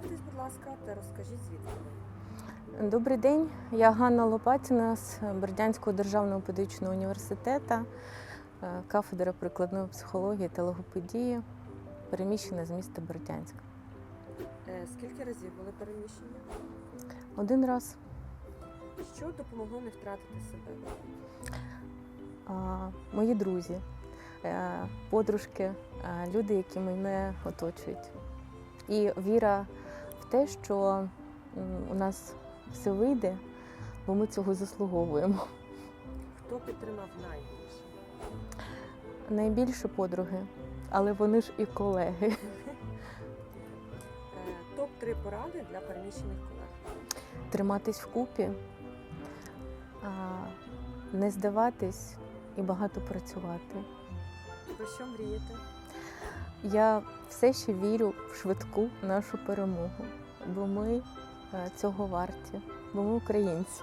Представтесь, будь ласка, та розкажіть звідки. Добрий день, я Ганна Лопатіна з Бердянського державного педагогічного університету, е, кафедра прикладної психології та логопедії, переміщена з міста Бердянськ. Е, Скільки разів були переміщені? Один раз Що допомогло не втратити себе? а, мої друзі, е, подружки, люди, які мене оточують. І віра те, що у нас все вийде, бо ми цього заслуговуємо. Хто підтримав найбільше? Найбільше подруги, але вони ж і колеги. Е, Топ-3 поради для переміщених колег. Триматись вкупі, не здаватись і багато працювати. Про що мрієте? Я все ще вірю в швидку нашу перемогу, бо ми е, цього варті, бо ми українці.